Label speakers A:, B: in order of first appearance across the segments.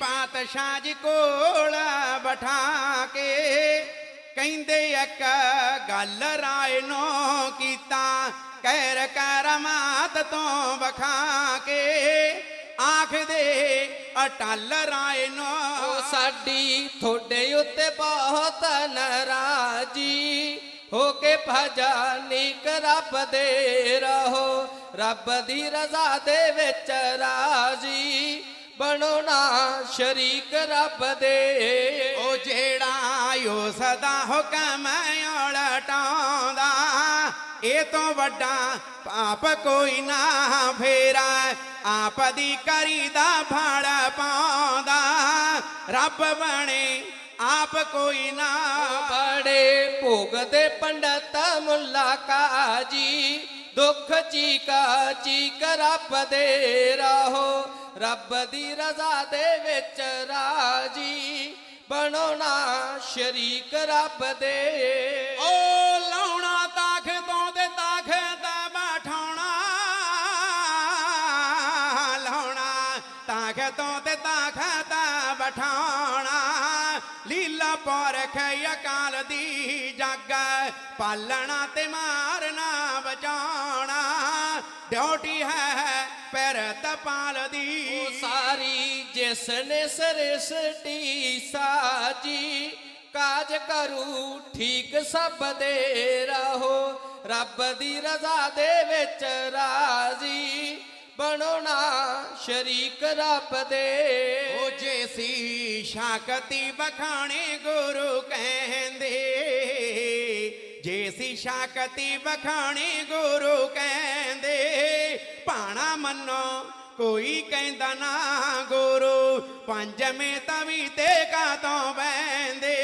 A: ਪਾਤਸ਼ਾਹ ਜੀ ਕੋਲ ਬਠਾ ਕੇ ਕਹਿੰਦੇ ਇੱਕ ਗੱਲ ਰਾਏ ਨੋ ਕੀਤਾ, ਕਹਿਰ ਕਰਮਾਤ ਤੋਂ ਵਖਾ ਕੇ ਆਖਦੇ, ਅਟਲ ਰਾਏ ਨੋ।
B: ਸਾਡੀ ਤੁਹਾਡੇ ਉੱਤੇ ਬਹੁਤ ਨਰਾਜੀ, ਹੋ ਕੇ ਭਜਾ ਨੀਕ ਰੱਬ ਦੇ ਰਹੋ, ਰੱਬ ਦੀ ਰਜ਼ਾ ਦੇ ਵਿੱਚ ਰਾਜ਼ੀ। ਬਣੋ ਨਾ ਸ਼ਰੀਕ ਰੱਬ ਦੇ।
A: ਉਹ ਜਿਹੜਾ ਓ ਸਦਾ ਹੁਕਮ ਉਲਟਾਉਂਦਾ ਇਹ ਤੋਂ ਵੱਡਾ ਪਾਪ ਕੋਈ ਨਾ ਫੇਰਾ। ਆਪ ਦੀ ਕਰੀਦਾ ਫੜ ਪਾਉਂਦਾ ਰੱਬ ਬਣੇ ਆਪ ਕੋਈ ਨਾ।
B: ਬੜੇ ਭੋਗਦੇ ਪੰਡਤ ਮੁੱਲਾ ਕਾਜੀ ਦੁੱਖ ਚੀਕਾ ਚੀਕ ਰੱਬ ਦੇ ਰਹੋ, ਰੱਬ ਦੀ ਰਜ਼ਾ ਦੇ ਵਿੱਚ ਰਾਜੀ ਬਣੋ ਨਾ ਸ਼ਰੀਕ ਰੱਬ ਦੇ।
A: ਓ ਲਾਉਣਾ ਤਾਖ, ਤੋਂ ਤੇ ਤਾਖ ਦਾ ਬਿਠਾਉਣਾ। ਲਾਉਣਾ ਤਾਖ, ਤੋਂ ਤੇ ਤਾਖ ਦਾ ਬਠਾਉਣਾ। ਲੀਲਾ ਪਰਖ ਅਕਾਲ ਦੀ ਜੱਗ, ਪਾਲਣਾ ਤੇ ਮਾਰਨਾ ਬਚਾਉਣਾ। ਡਿਊਟੀ ਹੈ ਪਰ ਤਪਾਲ ਦੀ
B: ਸਾਰੀ ਜਿਸ ਨੇ ਸ੍ਰਿਸ਼ਟੀ ਸਾਜੀ ਕਾਜ ਕਰੂ ਠੀਕ ਸਭ ਦੇ ਰਹੋ। ਰੱਬ ਦੀ ਰਜ਼ਾ ਦੇ ਵਿੱਚ ਰਾਜ਼ੀ ਬਣੋ ਨਾ ਸ਼ਰੀਕ ਰੱਬ ਦੇ।
A: ਉਹ ਜੇ ਸੀ ਸ਼ਾਕਤੀ ਬਖਾਣੇ ਗੁਰੂ ਕਹਿੰਦੇ। ਜੇ ਸੀ ਸ਼ਾਕਤੀ ਬਖਾਣੇ ਗੁਰੂ ਕਹਿੰਦੇ। ਭਾਣਾ ਮੰਨੋ ਕੋਈ ਕਹਿੰਦਾ ਨਾ ਗੁਰੂ ਪੰਜਵੇਂ ਤਵੀ ਤੇ ਕਾਤੋਂ ਬੈੰਦੇ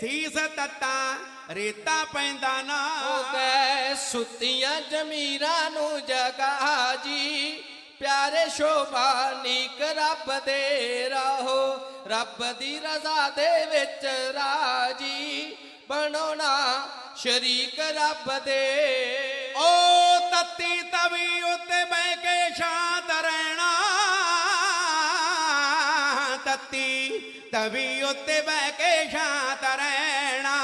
A: ਸੀਸ ਤੱਤਾ ਰੇਤਾ ਪੈਂਦਾ ਨਾ।
B: ਹੋ ਗਏ ਸੁੱਤੀਆਂ ਜਮੀਰਾਂ ਨੂੰ ਜਗਾ ਜੀ ਪਿਆਰੇ ਸ਼ੋਭਾ ਨੀਕ ਰੱਬ ਦੇ ਰਹੋ ਰੱਬ ਦੀ ਰਜ਼ਾ ਦੇ ਵਿੱਚ ਰਾਜੀ ਬਣੋ ਨਾ ਸ਼ਰੀਕ ਰੱਬ ਦੇ।
A: ਓ ਤਵੀ ਉੱਤੇ ਬਹਿ ਕੇ ਸ਼ਾਂਤ ਰਹਿਣਾ।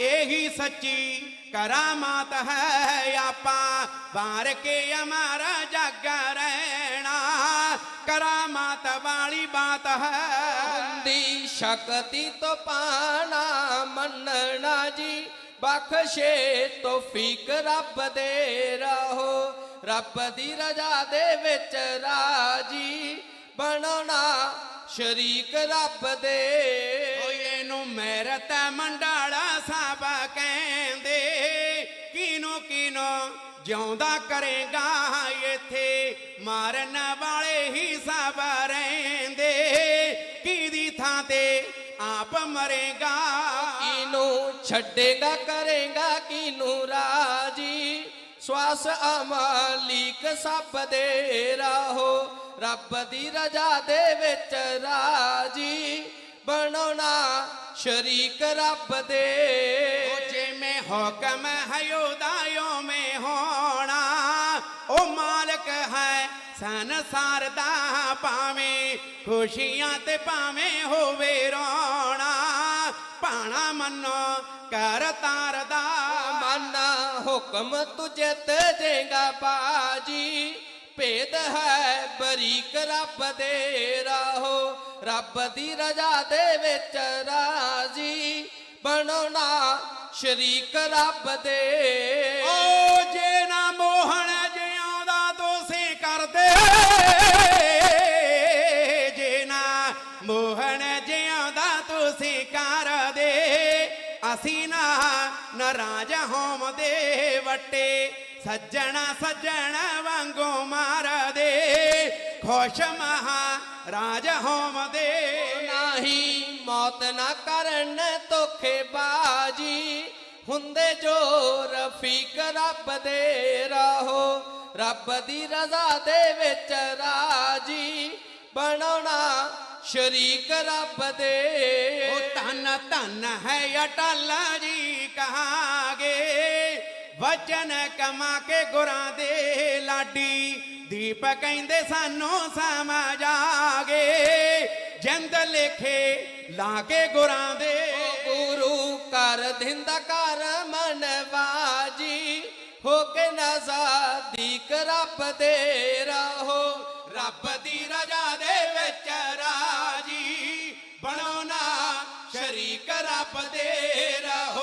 A: ਇਹੀ ਸੱਚੀ ਕਰਾਮਾਤ ਹੈ ਆਪਾ ਬਾਰ ਕੇ ਹਮਾਰਾ ਜਗ ਰਹਿਣਾ। ਕਰਾਮਾਤ ਵਾਲੀ ਬਾਤ ਹੈ।
B: ਦੀ ਸ਼ਕਤੀ ਤੋਂ ਪਾਣਾ ਮੰਨਣਾ ਜੀ, ਬਖਸ਼ੇ ਤੋਫੀਕ ਰੱਬ ਦੇ ਰਹੋ। ਰੱਬ ਦੀ ਰਜ਼ਾ ਦੇ ਵਿੱਚ ਰਾਜੀ ਬਣੋ ਸ਼ਰੀਕ ਰੱਬ ਦੇ।
A: ਓਏ ਇਹਨੂੰ ਮੈਰਤ ਮੰਡਾਲਾ ਸਾਹਿਬ ਕਹਿੰਦੇ। ਕਿਨੂੰ ਕਿਨੂੰ ਜਿਉਂਦਾ ਕਰੇਗਾ ਇੱਥੇ, ਮਾਰਨ ਵਾਲੇ ਹੀ ਸਭ ਰਹਿੰਦੇ। ਕਿਹਦੀ ਥਾਂ ਤੇ ਆਪ ਮਰੇਗਾ।
B: ਕਿਨੂੰ ਛੱਡੇਗਾ, ਕਰੇਗਾ ਕਿਨੂੰ ਰਾਜੀ। ਸਵਾਸ ਅਮਾਲਿਕ ਸਭ ਦੇ ਰਹੋ। ਰੱਬ ਦੀ ਰਜ਼ਾ ਦੇ ਵਿੱਚ ਰਾਜੀ ਬਣੋ ਨਾ ਸ਼ਰੀਕ ਰੱਬ ਦੇ।
A: ਉਹ ਜੇ ਮੈਂ ਹੁਕਮ ਹੈ ਉਹਦਾ ਮੈਂ ਹੋਣਾ। ਉਹ ਮਾਲਕ ਹੈ ਸੰਸਾਰ ਦਾ ਭਾਵੇਂ ਖੁਸ਼ੀਆਂ ਤੇ ਭਾਵੇਂ ਹੋਵੇ ਰੋਣਾ। ਭਾਣਾ ਮੰਨੋ ਕਰ ਤਾਰਦਾ।
B: ਮਾਨਾ ਹੁਕਮ ਤੁਝੇ ਤੇ ਦੇਗਾ ਬਾਜੀ। ਭੇਦ ਹੈ ਬਰੀਕ ਰੱਬ ਦੇ ਰਾਹੋ, ਰੱਬ ਦੀ ਰਜ਼ਾ ਦੇ ਵਿੱਚ ਰਾਜੀ ਬਣੋ ਨਾ ਸ਼ਰੀਕ ਰੱਬ ਦੇ।
A: ਓ ਜੇ ਨਾ ਮੋਹਣ ਜਿਉਂਦਾ ਤੁਸੀਂ ਕਰਦੇ, ਜੇ ਨਾ ਮੋਹਣ ਜਿਉਂਦਾ ਤੁਸੀਂ ਕਰਦੇ, ਅਸੀਂ ਨਾ ਨਾਰਾਜ਼ ਹੋਮ ਦੇ ਵਟੇ। ਸੱਜਣਾ ਸੱਜਣ ਵਾਂਗੂ ਮਾਰਦੇ ਖੁਸ਼ ਮਹਾ ਰਾਜ ਹੋਮਦੇ
B: ਨਹੀਂ ਮੌਤ ਨਾ ਕਰਨ ਧੋਖੇ ਬਾਜੀ ਹੁੰਦੇ ਜੋ ਰਫੀਕ ਰੱਬ ਦੇ ਰਾਹੋ ਰੱਬ ਦੀ ਰਜ਼ਾ ਦੇ ਵਿੱਚ ਰਾਜੀ ਬਣਾਉਣਾ ਸ਼ਰੀਕ ਰੱਬ ਦੇ।
A: ਉਹ ਧਨ ਧਨ ਹੈ ਅਟਲ ਜੀ ਕਹਾਗੇ ਵਚਨ ਕਮਾ ਕੇ ਗੁਰਾਂ ਦੇ ਲਾਡੀ। ਦੀਪ ਕਹਿੰਦੇ, ਸਾਨੂੰ ਸਮਝ ਆਗੇ ਜਿੰਦ ਲੇਖੇ ਲਾ ਕੇ ਗੁਰਾਂ ਦੇ।
B: ਗੁਰੂ ਕਰ ਦਿੰਦਾ ਕਰ ਮਨਵਾਜੀ ਹੋ ਕੇ ਨਜ਼ਾਦੀਕ ਰੱਬ ਦੇ ਰਹੋ।
A: ਰੱਬ ਦੀ ਰਜਾ ਦੇ ਵਿੱਚ ਰਾਜੀ। ਬਣੋ ਨਾ ਸ਼ਰੀਕ ਰੱਬ ਦੇ ਰਹੋ।